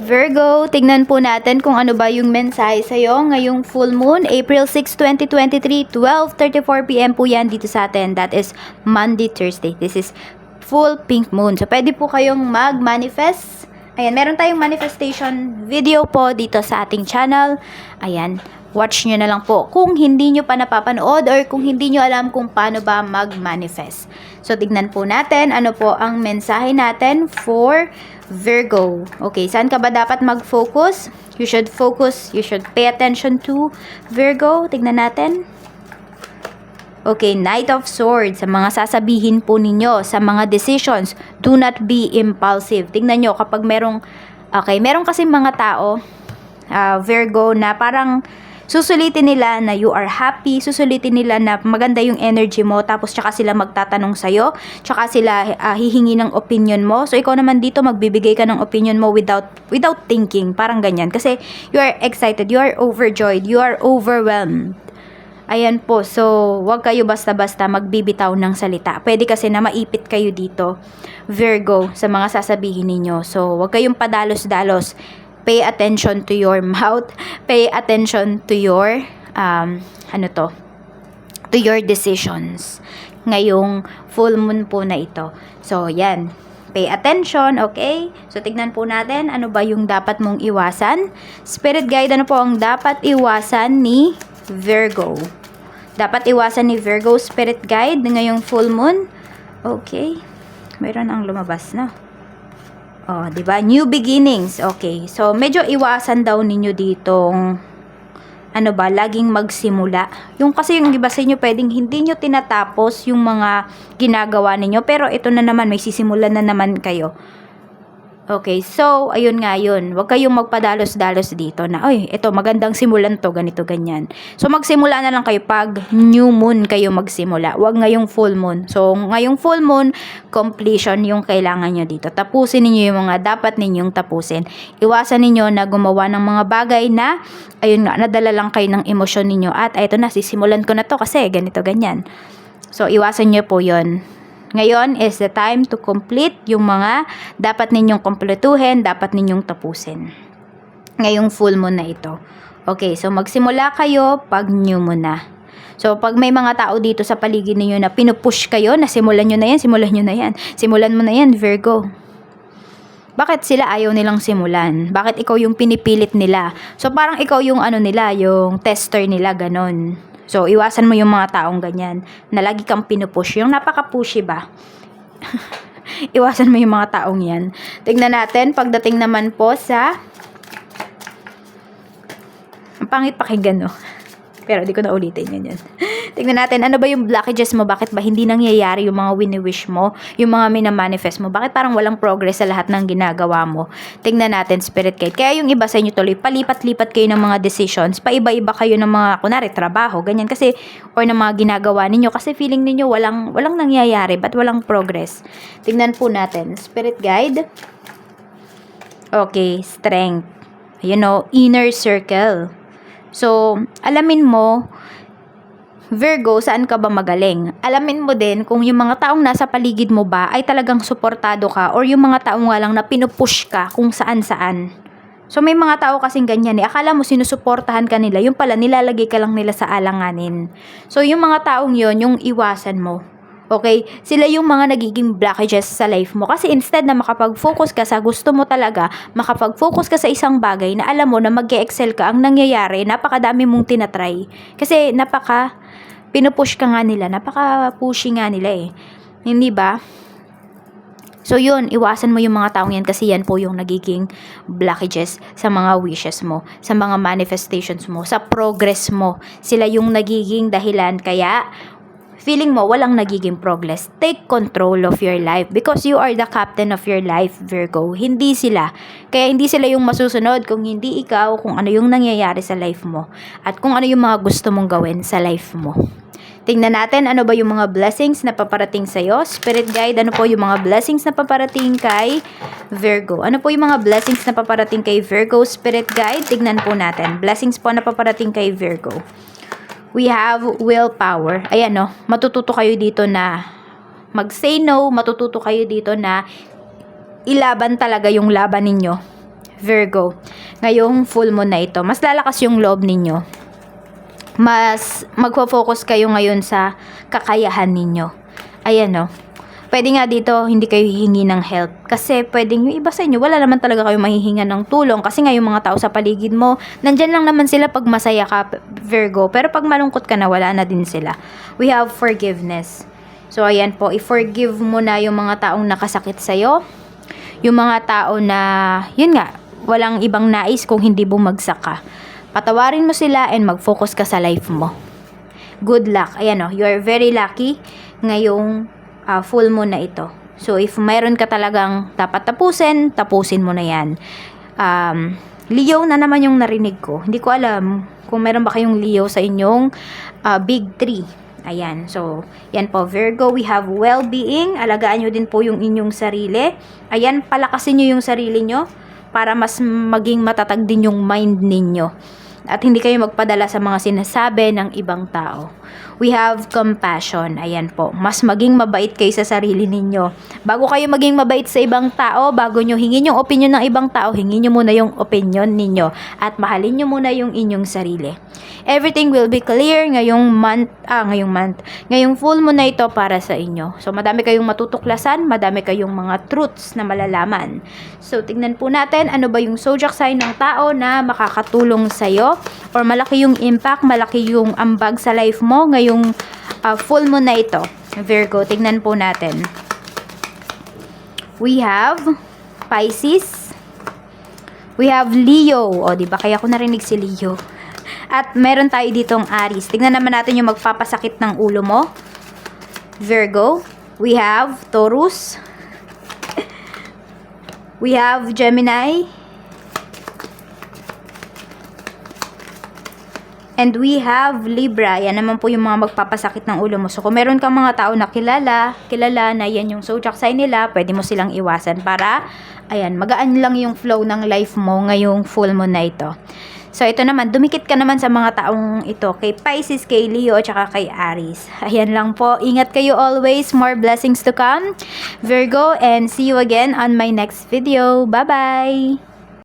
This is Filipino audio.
Virgo, tignan po natin kung ano ba yung mensahe sa'yo ngayong full moon, April 6, 2023, 12.34pm po yan dito sa atin. That is Monday, Thursday. This is full pink moon. So, pwede po kayong mag-manifest. Ayan, meron tayong manifestation video po dito sa ating channel. Ayan, watch nyo na lang po kung hindi nyo pa napapanood or kung hindi nyo alam kung paano ba mag-manifest. So, tignan po natin ano po ang mensahe natin for Virgo. Okay, saan ka ba dapat mag-focus? You should focus, you should pay attention to Virgo. Tignan natin. Okay, Knight of Swords, sa mga sasabihin po ninyo, sa mga decisions, do not be impulsive. Tingnan nyo, kapag merong, okay, merong kasi mga tao, ah, Virgo, na parang susulitin nila na you are happy, susulitin nila na maganda yung energy mo, tapos tsaka sila magtatanong sa'yo, tsaka sila ah, hihingi ng opinion mo. So, ikaw naman dito, magbibigay ka ng opinion mo without, without thinking, parang ganyan. Kasi, you are excited, you are overjoyed, you are overwhelmed. Ayan po, so wag kayo basta-basta magbibitaw ng salita. Pwede kasi na maipit kayo dito, Virgo, sa mga sasabihin ninyo. So wag kayong padalos-dalos. Pay attention to your mouth. Pay attention to your, um, ano to, to your decisions. Ngayong full moon po na ito. So yan, pay attention, okay? So, tignan po natin ano ba yung dapat mong iwasan. Spirit guide, ano po ang dapat iwasan ni Virgo? Dapat iwasan ni Virgo Spirit Guide ngayong full moon. Okay. Meron ang lumabas na. Oh, 'di ba? New beginnings. Okay. So, medyo iwasan daw ninyo ditong ano ba, laging magsimula. Yung kasi yung iba sa inyo pwedeng hindi nyo tinatapos yung mga ginagawa ninyo, pero ito na naman, may sisimulan na naman kayo. Okay, so, ayun nga yun. Huwag kayong magpadalos-dalos dito na, oy, ito, magandang simulan to, ganito, ganyan. So, magsimula na lang kayo pag new moon kayo magsimula. Huwag ngayong full moon. So, ngayong full moon, completion yung kailangan nyo dito. Tapusin ninyo yung mga dapat ninyong tapusin. Iwasan ninyo na gumawa ng mga bagay na, ayun nga, nadala lang kayo ng emosyon ninyo. At, ito na, sisimulan ko na to kasi ganito, ganyan. So, iwasan nyo po yon ngayon is the time to complete yung mga dapat ninyong kompletuhin, dapat ninyong tapusin. Ngayong full moon na ito. Okay, so magsimula kayo pag new moon na. So, pag may mga tao dito sa paligid ninyo na pinupush kayo, na simulan nyo na yan, simulan nyo na yan. Simulan mo na yan, Virgo. Bakit sila ayaw nilang simulan? Bakit ikaw yung pinipilit nila? So, parang ikaw yung ano nila, yung tester nila, ganon. So, iwasan mo yung mga taong ganyan na lagi kang pinupush. Yung napaka-pushy ba? iwasan mo yung mga taong yan. Tignan natin, pagdating naman po sa... Ang pangit pakinggan, no? Pero di ko na ulitin yun yun. Tignan natin, ano ba yung blockages mo? Bakit ba hindi nangyayari yung mga wini-wish mo? Yung mga minamanifest mo? Bakit parang walang progress sa lahat ng ginagawa mo? Tignan natin, spirit guide. Kaya yung iba sa inyo tuloy, palipat-lipat kayo ng mga decisions. Paiba-iba kayo ng mga, kunwari, trabaho, ganyan. Kasi, or ng mga ginagawa ninyo. Kasi feeling ninyo walang, walang nangyayari. Ba't walang progress? Tignan po natin. Spirit guide. Okay, strength. You know, inner circle. So, alamin mo, Virgo, saan ka ba magaling? Alamin mo din kung yung mga taong nasa paligid mo ba ay talagang suportado ka or yung mga taong walang na pinupush ka kung saan-saan. So may mga tao kasing ganyan eh. Akala mo sinusuportahan ka nila, yung pala nilalagay ka lang nila sa alanganin. So yung mga taong yon yung iwasan mo. Okay? Sila yung mga nagiging blockages sa life mo. Kasi instead na makapag-focus ka sa gusto mo talaga, makapag-focus ka sa isang bagay na alam mo na mag excel ka, ang nangyayari, napakadami mong tinatry. Kasi napaka, pinupush ka nga nila, napaka-pushy nga nila eh. Hindi ba? So yun, iwasan mo yung mga taong yan kasi yan po yung nagiging blockages sa mga wishes mo, sa mga manifestations mo, sa progress mo. Sila yung nagiging dahilan kaya feeling mo walang nagiging progress, take control of your life because you are the captain of your life, Virgo. Hindi sila. Kaya hindi sila yung masusunod kung hindi ikaw, kung ano yung nangyayari sa life mo, at kung ano yung mga gusto mong gawin sa life mo. Tingnan natin ano ba yung mga blessings na paparating sa'yo. Spirit guide, ano po yung mga blessings na paparating kay Virgo? Ano po yung mga blessings na paparating kay Virgo Spirit guide? Tignan po natin. Blessings po na paparating kay Virgo we have willpower. Ayan no, matututo kayo dito na mag-say no, matututo kayo dito na ilaban talaga yung laban ninyo. Virgo, ngayong full moon na ito, mas lalakas yung loob ninyo. Mas magfo-focus kayo ngayon sa kakayahan ninyo. Ayan no. Pwede nga dito, hindi kayo hihingi ng help. Kasi pwedeng yung iba sa inyo, wala naman talaga kayo mahihinga ng tulong. Kasi nga yung mga tao sa paligid mo, nandyan lang naman sila pag masaya ka, Virgo. Pero pag malungkot ka na, wala na din sila. We have forgiveness. So, ayan po, i-forgive mo na yung mga taong nakasakit sa'yo. Yung mga tao na, yun nga, walang ibang nais kung hindi bumagsak ka. Patawarin mo sila and mag-focus ka sa life mo. Good luck. Ayan o, you are very lucky ngayong ah, full moon na ito. So, if mayroon ka talagang dapat tapusin, tapusin mo na yan. Um, Leo na naman yung narinig ko. Hindi ko alam kung meron ba kayong Leo sa inyong ah, big three. Ayan. So, yan po. Virgo, we have well-being. Alagaan nyo din po yung inyong sarili. Ayan, palakasin nyo yung sarili nyo para mas maging matatag din yung mind ninyo. At hindi kayo magpadala sa mga sinasabi ng ibang tao. We have compassion. Ayan po. Mas maging mabait kayo sa sarili ninyo. Bago kayo maging mabait sa ibang tao, bago nyo hingin yung opinion ng ibang tao, hingin nyo muna yung opinion ninyo. At mahalin nyo muna yung inyong sarili. Everything will be clear ngayong month, ah, ngayong month, ngayong full moon na ito para sa inyo. So, madami kayong matutuklasan, madami kayong mga truths na malalaman. So, tignan po natin ano ba yung zodiac sign ng tao na makakatulong sa'yo or malaki yung impact, malaki yung ambag sa life mo ngayong ah, full moon na ito. Virgo, tignan po natin. We have Pisces. We have Leo. O, di ba? Kaya ko narinig si Leo. At meron tayo ditong Aries. Tignan naman natin yung magpapasakit ng ulo mo. Virgo. We have Taurus. We have Gemini. And we have Libra. Yan naman po yung mga magpapasakit ng ulo mo. So, kung meron kang mga tao na kilala, kilala na yan yung zodiac sign nila, pwede mo silang iwasan para, ayan, magaan lang yung flow ng life mo ngayong full moon na ito. So, ito naman, dumikit ka naman sa mga taong ito, kay Pisces, kay Leo, at saka kay Aries. Ayan lang po. Ingat kayo always. More blessings to come. Virgo, and see you again on my next video. Bye-bye!